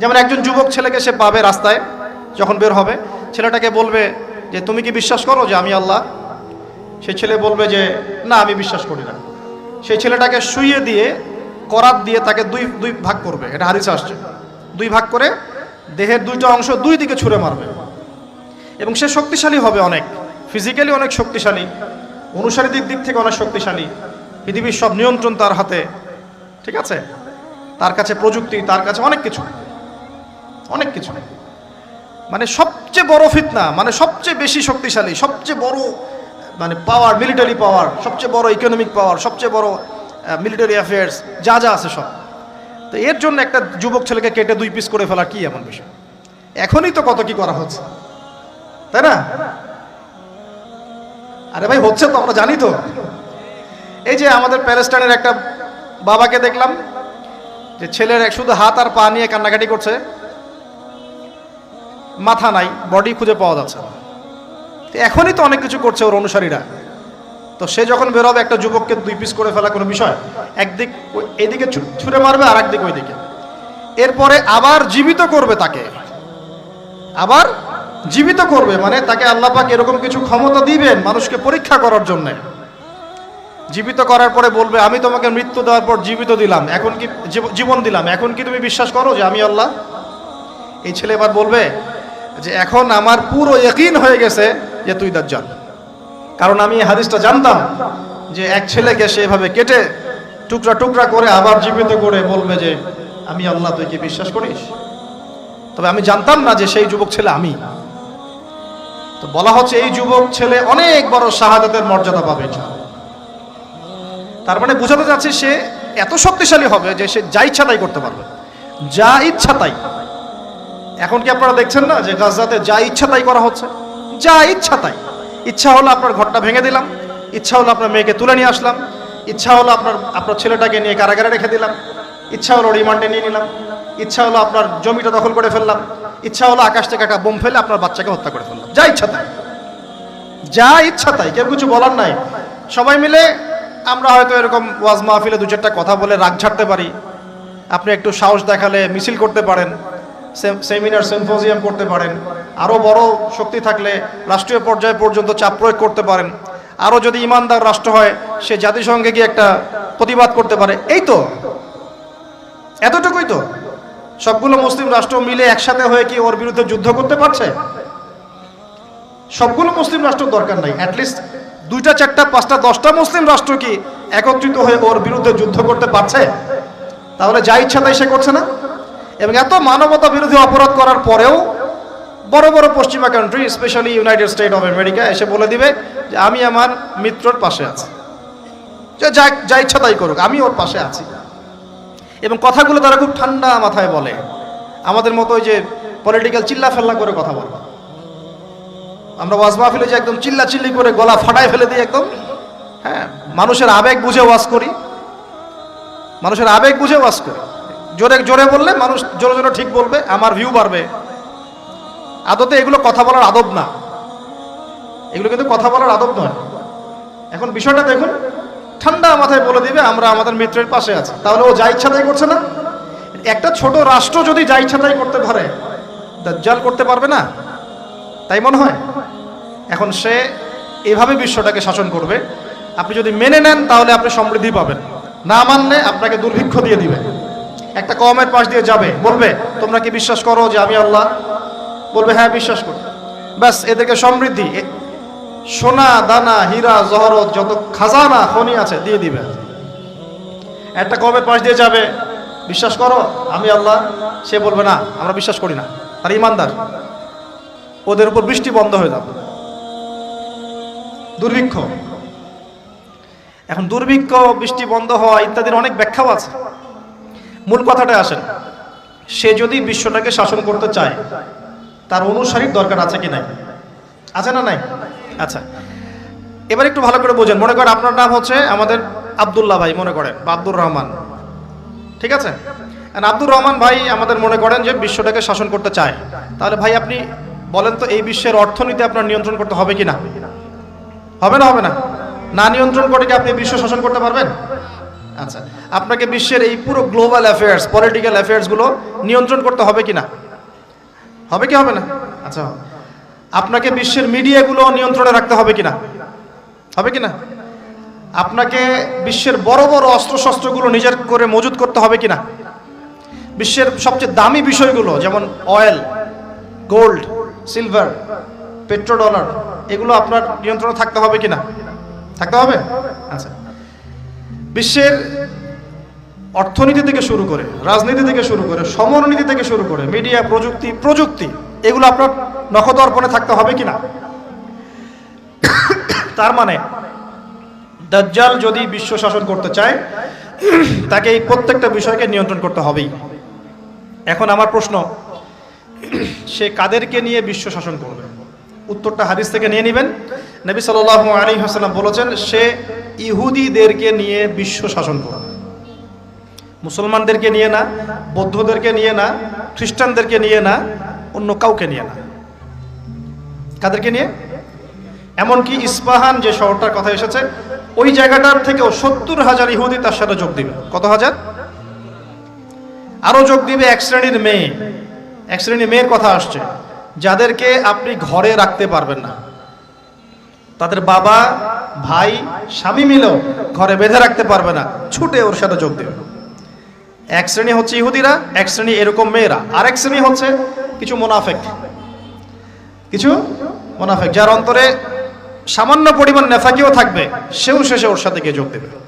যেমন একজন যুবক ছেলেকে সে পাবে রাস্তায় যখন বের হবে, ছেলেটাকে বলবে যে, তুমি কি বিশ্বাস করো যে আমি আল্লাহ? সেই ছেলে বলবে যে, না, আমি বিশ্বাস করি না। সেই ছেলেটাকে শুইয়ে দিয়ে করাত দিয়ে তাকে দুই দুই ভাগ করবে। এটা হাদিসে আসছে। দুই ভাগ করে দেহের দুইটা অংশ দুই দিকে ছুঁড়ে মারবে। এবং সে শক্তিশালী হবে অনেক। ফিজিক্যালি অনেক শক্তিশালী। অনুসারীদের দিক থেকে অনেক শক্তিশালী। পৃথিবীর সব নিয়ন্ত্রণ তার হাতে। ঠিক আছে? তার কাছে প্রযুক্তি, তার কাছে অনেক কিছু। অনেক কিছু মানে সবচেয়ে বড় ফিতনা মানে সবচেয়ে বেশি শক্তিশালী, সবচেয়ে বড় মানে পাওয়ার মিলিটারি পাওয়ার সবচেয়ে বড় ইকোনমিক পাওয়ার সবচেয়ে বড় মিলিটারি অ্যাফেয়ার্স যা যা আছে সব। তো এর জন্য একটা যুবক ছেলেকে কেটে দুই পিস করে ফেলা কি এমন বিষয়? এখনই তো কত কি করা হচ্ছে। তাই না? আরে ভাই, হচ্ছে তো, আমরা জানি তো। এই যে আমাদের প্যালেস্টাইনের একটা বাবাকে দেখলাম, যে ছেলের এক শুধু হাত আর পা নিয়ে কান্নাকাটি করছে। মাথা নাই বডি খুঁজে পাওয়া যাচ্ছে না। তো এখনই তো অনেক কিছু করছে ওর অনুসারীরা। তো সে যখন বেরোবে, একটা যুবককে দুই পিস করে ফেলা কোনো বিষয়? একদিক এইদিকে ছুঁড়ে মারবে আর একদিক ওইদিকে। এরপরে আবার জীবিত করবে তাকে। আবার জীবিত করবে মানে তাকে আল্লাহ পাক এরকম কিছু ক্ষমতা দিবেন মানুষকে পরীক্ষা করার জন্যে। জীবিত করার পরে বলবে, আমি তোমাকে মৃত্যু দেওয়ার পর জীবিত দিলাম। এখন কি জীবন দিলাম। এখন কি তুমি বিশ্বাস করো যে আমি আল্লাহ? এই ছেলে এবার বলবে যে এখন আমার পুরো একইন হয়ে গেছে যে তুই দাজ্জাল। কারণ আমি হাদিসটা জানতাম যে এক ছেলেকে সেভাবে কেটে টুকরা টুকরা করে আবার জীবিত করে বলবে যে, আমি আল্লাহ, তুই কি বিশ্বাস করিস? তবে আমি জানতাম না যে সেই যুবক ছেলে আমি। তো বলা হচ্ছে এই যুবক ছেলে অনেক বড় শাহাদাতের মর্যাদা পাবে তার মানে বোঝাতে যাচ্ছে সে এত শক্তিশালী হবে যে সে যা ইচ্ছা তাই করতে পারবে। যা ইচ্ছা তাই। এখন কি আপনারা দেখছেন না যে গাজাতে যা ইচ্ছা তাই করা হচ্ছে? যা ইচ্ছা তাই। ইচ্ছা হলো আপনার ঘরটা ভেঙে দিলাম। ইচ্ছা হলো আপনার মেয়েকে তুলে নিয়ে আসলাম। ইচ্ছা হলো আপনার আপনার ছেলেটাকে নিয়ে কারাগারে রেখে দিলাম। ইচ্ছা হলো রিমান্ডে নিয়ে নিলাম। ইচ্ছা হলো আপনার জমিটা দখল করে ফেললাম। ইচ্ছা হলো আকাশ থেকে একটা বোম ফেলে আপনার বাচ্চাকে হত্যা করে ফেললাম। যা ইচ্ছা তাই। যা ইচ্ছা তাই। কেউ কিছু বলার নাই। সবাই মিলে আমরা হয়তো এরকম ওয়াজ মাহফিলে দু চারটা কথা বলে রাগ ছাড়তে পারি। আপনি একটু সাহস দেখালে মিছিল করতে পারেন। সেমিনার সিম্পোজিয়াম করতে পারেন। আরও বড় শক্তি থাকলে রাষ্ট্রীয় পর্যায়ে পর্যন্ত চাপ প্রয়োগ করতে পারেন। আরও যদি ইমানদার রাষ্ট্র হয়, সে জাতিসংঘে গিয়ে একটা প্রতিবাদ করতে পারে। এই তো। এতটুকুই তো। সবগুলো মুসলিম রাষ্ট্র মিলে একসাথে হয়ে কি ওর বিরুদ্ধে যুদ্ধ করতে পারছে? সবগুলো মুসলিম রাষ্ট্র দরকার নাই। অ্যাটলিস্ট দুইটা, চারটা, পাঁচটা, দশটা মুসলিম রাষ্ট্র কি একত্রিত হয়ে ওর বিরুদ্ধে যুদ্ধ করতে পারছে? তাহলে যা ইচ্ছা তাই সে করছে না? এবং এত মানবতা বিরোধী অপরাধ করার পরেও বড় বড় পশ্চিমা country specially United State of America এসে বলে দিবে যে আমি আমার মিত্রর পাশে আছি। যে যা ইচ্ছা তাই করুক, আমি ওর পাশে আছি। এবং কথাগুলো তারা খুব ঠান্ডা মাথায় বলে। আমাদের মতো ওই যে পলিটিক্যাল চিল্লা ফেল্লা করে কথা বলে। আমরা ওয়াজ মাহফিলে যে একদম চিল্লা চিল্লি করে গলা ফাটায় ফেলে দিই একদম। হ্যাঁ মানুষের আবেগ বুঝে ওয়াজ করি। মানুষের আবেগ বুঝে ওয়াজ করি। জোরে জোরে বললে মানুষ জোরে জোরে ঠিক বলবে, আমার ভিউ বাড়বে। আদতে এগুলো কথা বলার আদব না। এগুলো কিন্তু কথা বলার আদব নয়। এখন বিষয়টা দেখুন, ঠান্ডা মাথায় বলে দিবে, আমরা আমাদের মিত্রের পাশে আছি। তাহলে ও যা ইচ্ছা তাই করছে না? একটা ছোট রাষ্ট্র যদি যা ইচ্ছা তাই করতে পারে, দাজ্জাল করতে পারবে না? তাই মনে হয়? এখন সে এভাবে বিশ্বটাকে শাসন করবে। আপনি যদি মেনে নেন, তাহলে আপনি সমৃদ্ধি পাবেন। না মানলে আপনাকে দুর্ভিক্ষ দিয়ে দিবে। একটা কমের পাশ দিয়ে যাবে, বলবে, তোমরা কি বিশ্বাস করো যে আমি আল্লাহ? বলবে হ্যাঁ বিশ্বাস করি। ব্যাস, এদেরকে সমৃদ্ধি সোনা, দানা, হীরা, জহরত, যত খাজানা, খনি আছে, দিয়ে দিবে। একটা কমের পাশ দিয়ে যাবে, বিশ্বাস করো, আমি আল্লাহ? সে বলবে, না, আমরা বিশ্বাস করি না। তার ইমানদার, ওদের উপর বৃষ্টি বন্ধ হয়ে যাবে। দুর্ভিক্ষ, এখন দুর্ভিক্ষ, বৃষ্টি বন্ধ হওয়া ইত্যাদির অনেক ব্যাখ্যাও আছে। মূল কথাটা আসেন, সে যদি বিশ্বটাকে শাসন করতে চায়, তার অনুসারীর দরকার আছে কি নাই? আছে না নাই? আচ্ছা। এবার একটু ভালো করে বোঝেন। মনে করেন আপনার নাম হচ্ছে আমাদের আবদুল্লাহ ভাই, মনে করেন, বা আব্দুর রহমান। ঠিক আছে? আব্দুর রহমান ভাই আমাদের মনে করেন যে বিশ্বটাকে শাসন করতে চায়। তাহলে ভাই আপনি বলেন তো, এই বিশ্বের অর্থনীতি আপনার নিয়ন্ত্রণ করতে হবে কি না হবে না হবে না? না নিয়ন্ত্রণ করে কি আপনি বিশ্ব শাসন করতে পারবেন? আচ্ছা আপনাকে বিশ্বের এই পুরো গ্লোবাল অ্যাফেয়ার্স পলিটিক্যাল অ্যাফেয়ার্সগুলো নিয়ন্ত্রণ করতে হবে কি না হবে কি হবে না? আচ্ছা আপনাকে বিশ্বের মিডিয়াগুলো নিয়ন্ত্রণে রাখতে হবে কি না হবে কি না আপনাকে বিশ্বের বড় বড় অস্ত্রশস্ত্রগুলো নিজের করে মজুত করতে হবে কি না বিশ্বের সবচেয়ে দামি বিষয়গুলো, যেমন অয়েল গোল্ড সিলভার পেট্রোডলার এগুলো আপনার নিয়ন্ত্রণে থাকতে হবে কি না থাকতে হবে? আচ্ছা বিশ্বের অর্থনীতি থেকে শুরু করে, রাজনীতি থেকে শুরু করে, সমরনীতি থেকে শুরু করে, মিডিয়া, প্রযুক্তি প্রযুক্তি, এগুলো আপনার নখদর্পণে থাকতে হবে কি না তার মানে দাজ্জাল যদি বিশ্ব শাসন করতে চায়, তাকে এই প্রত্যেকটা বিষয়কে নিয়ন্ত্রণ করতে হবেই। এখন আমার প্রশ্ন, সে কাদেরকে নিয়ে বিশ্ব শাসন করবে? উত্তরটা হাদিস থেকে নিয়ে নেবেন। নবী সাল আলী হাসালাম বলেছেন, সে ইহুদিদেরকে নিয়ে বিশ্ব শাসন করা। মুসলমানদেরকে নিয়ে না, বৌদ্ধদেরকে নিয়ে না, খ্রিস্টানদেরকে নিয়ে না, অন্য কাউকে নিয়ে না। কাদেরকে নিয়ে? এমনকি ইস্পাহান যে শহরটার কথা এসেছে, ওই জায়গাটার থেকেও সত্তর হাজার ইহুদি তার সাথে যোগ দিবে। কত হাজার? আরও যোগ দিবে এক শ্রেণির মেয়ে। এক শ্রেণির মেয়ের কথা আসছে। যাদেরকে আপনি ঘরে রাখতে পারবেন না। তাদের বাবা, ভাই, স্বামী মিলেও ঘরে বেঁধে রাখতে পারবে না। ছুটে ওর সাথে যোগ দেবে এক শ্রেণি হচ্ছে ইহুদিরা, এক শ্রেণি এরকম মেয়েরা। আর এক শ্রেণি হচ্ছে কিছু মোনাফেক। কিছু মোনাফেক, যার অন্তরে সামান্য পরিমাণ নেফাকিও থাকবে, সেও শেষে ওর সাথে গিয়ে যোগ দেবে।